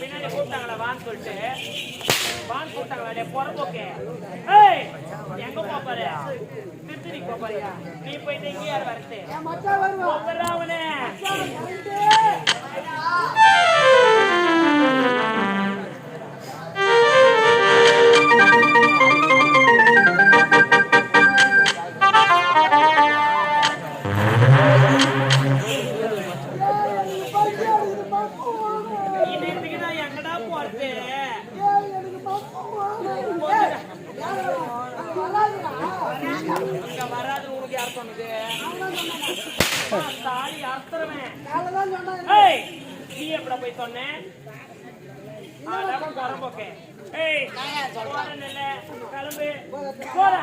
பின்னாடி கூப்பிட்டாங்களா வான்னு சொல்லிட்டு வான்னு கூப்பிட்டாங்களா டே எங்க போப்பாரு திருத்தணி போப்பாரியா நீ போயிட்டு இங்க யார் அவனே யார் சொன்னது தாலி அறுத்துருவேன் ஏய் நீ எப்படா போய் சொன்ன அதான் பொறம்போக்கு ஏய் போறேன்னு இல்ல கிளம்பு போடா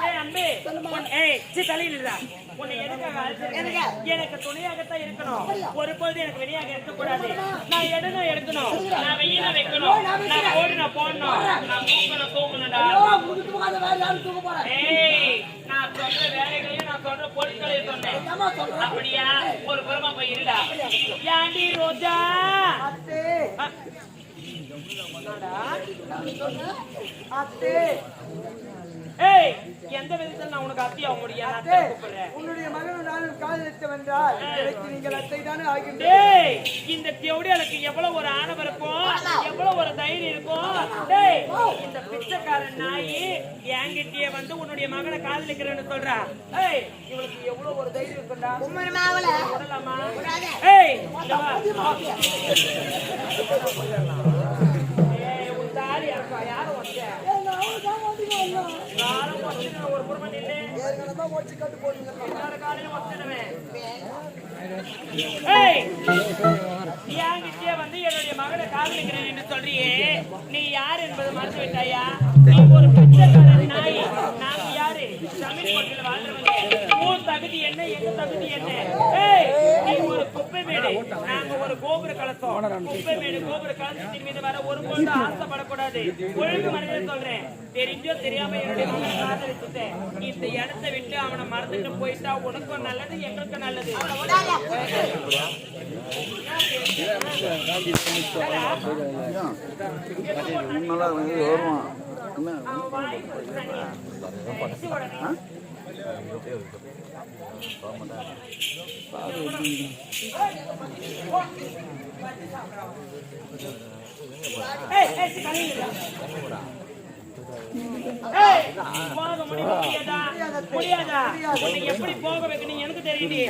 ஏய் அன்பே உன்- ஏய் சி தலையிலடா உன்னை எதுக்காக அழைச்சிருக்கேன்? எனக்கு துணையாகத்தான் இருக்கணும். ஒரு பொழுது எனக்கு வெளியாக இருக்கக்கூடாது. நான் எடுக்கணும் எடுக்கணும். நான் வெயில வைக்கணும். நான் ஓடின போடணும். நான் தூக்கணும் தூக்கணும்டா. ஏய் நான் சொல்ற வேலைகளையும் நான் சொல்ற பொருட்களையும் சொன்னேன். அப்படியா? ஒரு புறமா போய் இருடா. ஏண்டி ரோஜா? அ- ஏய் எந்த விதத்துல நான் உனக்கு அத்தியாக முடியா நான் அத்தை கூப்பிடுறேன். உன்னுடைய மகன் நானும் காதலித்து வென்றால் எனக்கு நீங்கள் அத்தை தானே ஆகின்றேன் டேய் இந்த தேவடியாளுக்கு எவ்வளவு ஒரு ஆணவம் இருக்கும் எவ்வளவு ஒரு தைரியம் இருக்கும் டேய் இந்த பிச்சைக்காரன் நாயி என்கிட்டயே வந்து உன்னுடைய மகனை காதலிக்கிறேன்னு சொல்றா. ஏய் இவளுக்கு எவ்வளவு ஒரு தைரியம் இருக்கும்டா விடலாமா ஏய். ஏய் உன் அக்கா யாரும் வச்ச நானும் ஒரு வந்து என்னுடைய மகனை காதலிக்கிறேன் என்று சொல்றியே. நீ யார் என்பது மறந்து விட்டாயா? நீ ஒரு பிச்சைக்காரன் நாய். நாங்க யாரு? தமிழ் வாழ்றவங்க. உன் தகுதி என்ன? எங்க தகுதி என்ன? ஏய் நீ ஒரு குப்பை மேடு. நாங்க ஒரு கோபுர கலசம். குப்பை மேடு கோபுர கலசத்தின் மீது வர ஒரு பொழுது ஆசைப்படக்கூடாது. ஒழுங்கு மனிதன் சொல்றேன். தெரிஞ்சோ தெரியாம என்னுடைய மகனை காதலிச்சுட்டேன். இந்த இடத்தை விட்டு அவனை மறந்துட்டு போயிட்டா உனக்கும் நல்லது எங்களுக்கும் நல்லது. வருவான். முடியாதா? எப்படி போக வைக்கணும் எனக்கு தெரியுது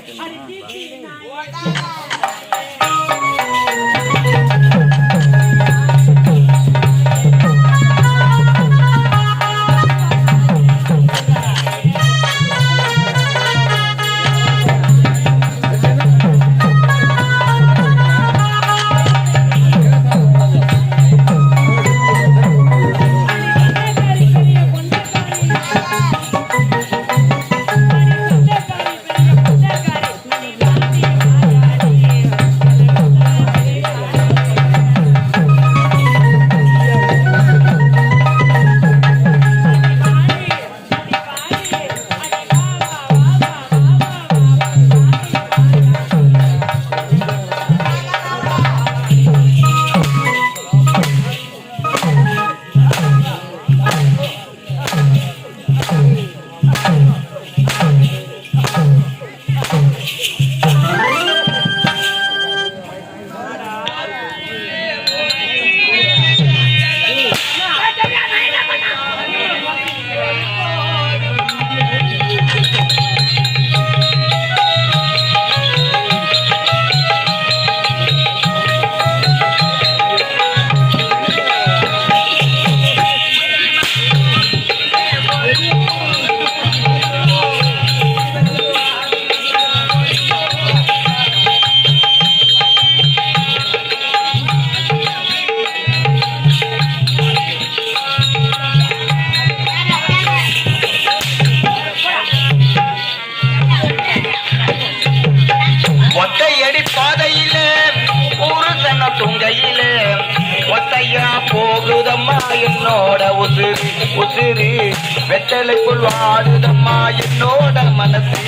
போகுதம்மா என்னோட உசிறு உசிறு. வெத்தலைக்குள் வாடுதம்மா என்னோட மனசு.